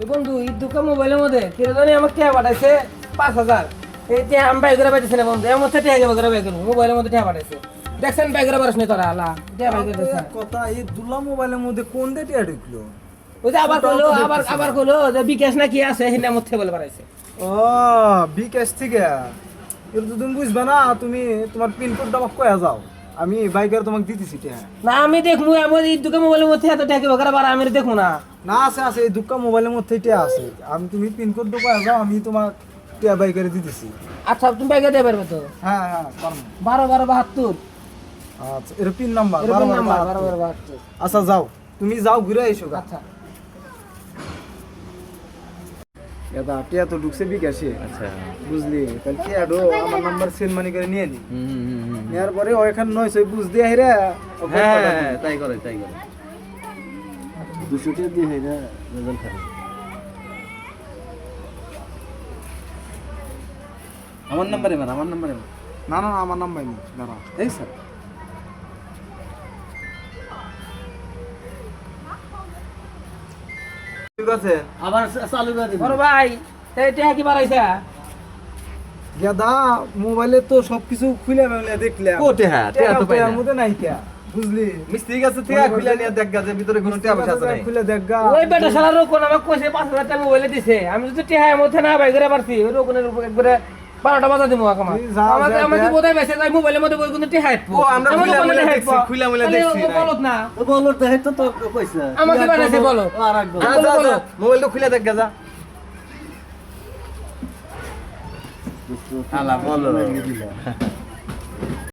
এই বন্ধু এই দুকা মোবাইলের মধ্যে কিরদনি আমাকে টিয়া পাঠাইছে? পাঁচ হাজার। এই টিয়া আমি বাইক করে পাঠাইছে না বন্ধু টিয়া করে বাইক মোবাইলের মধ্যে টিয়া পাঠাইছে। দেখছেন বাইক করে পাঠাস নি তোরা আলা টিয়া বাইক কথা এই দুলা মোবাইলের মধ্যে কোন দিয়ে টিয়া ঢুকলো? ওই যে আবার কইলো আবার আবার কইলো যে বিকাশ না কি আছে হিনা মধ্যে বলে পাঠাইছে। ও বিকাশ থেকে? এটা তো তুমি বুঝবে না তুমি তোমার পিনকোডটা আমাকে কয়ে যাও। আমি বাইকের তোমাকে দিতেছি না আমি দেখব আমার এই দুকা মোবাইলের মধ্যে এত টিয়া গেবে করে আমি দেখব না। না আছে আছে এই দুঃখা মোবাইলের মধ্যে টিয়া আছে। আমি তুমি পিনকোডটা কয়ে যাও আমি তোমার টিয়া বাইকের দিতেছি। আচ্ছা তুমি বাইকে দিয়ে পারবে তো? হ্যাঁ হ্যাঁ পারব। বারো বারো বাহাত্তর। আচ্ছা এর পিন নাম্বার বারো। বারো বাহাত্তর। আচ্ছা যাও তুমি যাও ঘুরে এসো আচ্ছা। দাদা টিয়া তো ঢুকছে বিকাশে। আচ্ছা। বুঝলি? তাহলে টিয়াডো আমার নাম্বার সেন্ড মানি করে নিয়ে নি। নেওয়ার পরে ওইখানে নয় সই বুঝ দিয়ে হেরে হ্যাঁ তাই করে তাই করে। দুশো টাকা দিয়ে হয় রেজাল্ট খারাপ আমার নাম্বারে মার আমার নাম্বারে না না না আমার নাম্বার নেই দাঁড়া। এই স্যার ঠিক আছে? আবার চালু করে দিবি। বড় ভাই এই টিয়া কি বাড়াইছে গেদা মোবাইলে তো সবকিছু খুলে মেলে দেখলাম। কোটে হ্যাঁ টেয়া তো পাই মধ্যে নাই টিয়া বুঝলি? মিস্ত্রি কাছে থেকে খুলে নিয়ে দেখ গা যে ভিতরে কোনো টেয়া আছে নাই। খুলে দেখ গা ওই বেটা শালা রোকন আমাকে কইছে পাঁচ হাজার টাকা মোবাইলে দিছে। আমি যদি টেহায় মধ্যে না বাইরে পারছি ওই রোকনের উপর একবারে বারোটা বাজা দিব আমার আমাকে বোধহয় মেসেজ আই মোবাইলের মধ্যে বই কিন্তু টিহা হাঁটবো ও, আমরা খুলে মুলে দেখছি। বলত না। বলো তো তো পয়সা আমাকে বানাইছে বলো। আর একদম যা, যা, মোবাইল তো খুলে দেখ যা। আলা বলো।